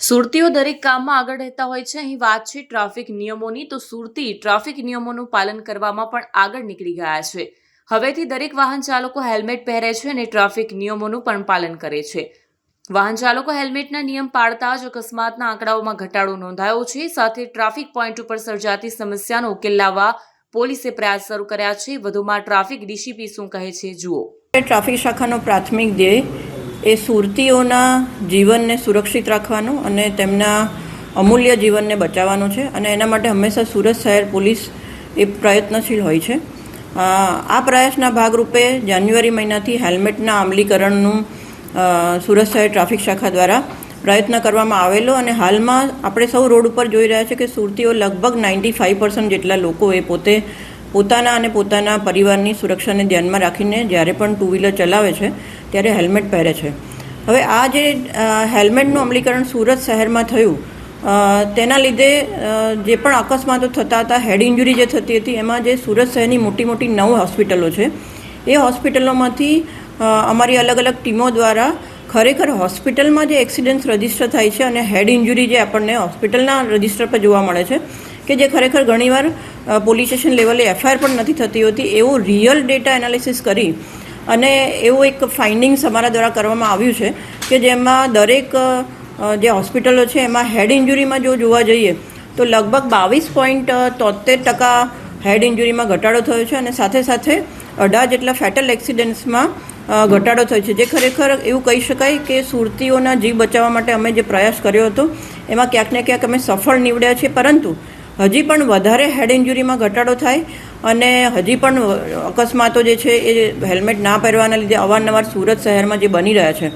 સુરતીઓ દરેક કામમાં આગળ રહેતા હોય છે. અહીં વાત છે ટ્રાફિક નિયમોની. તો સુરતી ટ્રાફિક નિયમોનું પાલન કરવામાં પણ આગળ નીકળી ગયા છે. હવેથી દરેક વાહન ચાલકો હેલ્મેટ પહેરે છે અને ટ્રાફિક નિયમોનું પણ પાલન કરે છે. વાહન ચાલકો હેલ્મેટના નિયમ પાળતા જ અકસ્માતના આંકડાઓમાં ઘટાડો નોંધાયો છે. સાથે ટ્રાફિક પોઈન્ટ ઉપર સર્જાતી સમસ્યાનો ઉકેલ લાવવા પોલીસે પ્રયાસ શરૂ કર્યા છે. વધુમાં ટ્રાફિક ડીસીપી શું કહે છે, જુઓ. ટ્રાફિક શાખાનો પ્રાથમિક ધ્યેય એ સુરતીઓના જીવનને સુરક્ષિત રાખવાનું અને તેમના અમૂલ્ય જીવનને બચાવવાનું છે અને એના માટે હંમેશા સુરત શહેર પોલીસ એ પ્રયત્નશીલ હોય છે. આ પ્રયાસના ભાગરૂપે જાન્યુઆરી મહિનાથી હેલ્મેટના અમલીકરણનું સુરત શહેર ટ્રાફિક શાખા દ્વારા પ્રયત્ન કરવામાં આવેલો અને હાલમાં આપણે સૌ રોડ ઉપર જોઈ રહ્યા છે કે સુરતીઓ લગભગ નાઇન્ટી ફાઇવ પર્સન્ટ જેટલા લોકો એ પોતે પોતાના અને પોતાના પરિવારની સુરક્ષાને ધ્યાનમાં રાખીને જ્યારે પણ ટુ વ્હીલર ચલાવે છે, ત્યારે હેલ્મેટ પહેરે છે. હવે આ જે હેલ્મેટનું અમલીકરણ સુરત શહેરમાં થયું તેના લીધે જે પણ અકસ્માતો થતા હતા હેડ ઇન્જુરી જે થતી હતી, એમાં જે સુરત શહેરની મોટી મોટી નવ હોસ્પિટલો છે. એ હોસ્પિટલોમાંથી અમારી અલગ અલગ ટીમો દ્વારા ખરેખર હોસ્પિટલમાં જે એક્સિડન્ટ્સ રજિસ્ટર થાય છે અને હેડ ઇન્જુરી જે આપણને હોસ્પિટલના રજિસ્ટર પર જોવા મળે છે કે જે ખરેખર ઘણીવાર પોલીસ સ્ટેશન લેવલે એફઆઈઆર પણ નથી થતી હોતી, એવું રિયલ ડેટા એનાલિસિસ કરી અને એવું એક ફાઇન્ડિંગ્સ અમારા દ્વારા કરવામાં આવ્યું છે કે જેમાં દરેક જે હોસ્પિટલો છે એમાં હેડ ઇન્જુરીમાં જો જોવા જઈએ, તો લગભગ બાવીસ પોઈન્ટ તોતેર ટકા હેડ ઇન્જુરીમાં ઘટાડો થયો છે અને સાથે સાથે અઢાર જેટલા ફેટલ એક્સિડન્ટ્સમાં ઘટાડો થયો છે. જે ખરેખર એવું કહી શકાય કે સુરતીઓના જીવ બચાવવા માટે અમે જે પ્રયાસ કર્યો હતો, એમાં ક્યાંક ને ક્યાંક અમે સફળ નીવડ્યા છીએ, પરંતુ હજી પણ વધારે હેડ ઇન્જુરીમાં ઘટાડો થાય અને હજી પણ અકસ્માતો જે છે એ હેલ્મેટ ના પહેરવાના લીધે અવારનવાર સુરત શહેરમાં જે બની રહ્યા છે,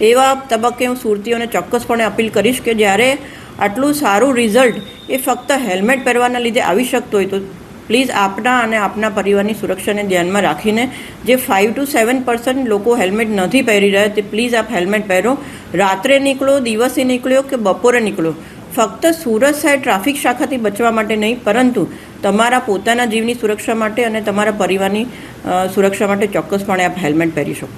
એવા તબક્કે હું સુરતીઓને ચોક્કસપણે અપીલ કરીશ કે જ્યારે આટલું સારું રિઝલ્ટ એ ફક્ત હેલ્મેટ પહેરવાના લીધે આવી શકતું હોય તો પ્લીઝ આપના અને આપના પરિવારની સુરક્ષાને ધ્યાનમાં રાખીને જે ફાઇવ ટુ સેવન પર્સન્ટ લોકો હેલ્મેટ નથી પહેરી રહ્યા તે પ્લીઝ આપ હેલ્મેટ પહેરો. રાત્રે નીકળો, દિવસે નીકળ્યો કે બપોરે નીકળો ફક્ત સુરત શહેર ટ્રાફિક શાખાથી બચવા માટે નહીં, પરંતુ તમારા પોતાના જીવની સુરક્ષા માટે અને તમારા પરિવારની સુરક્ષા માટે ચોક્કસપણે આપ હેલ્મેટ પહેરી શકો.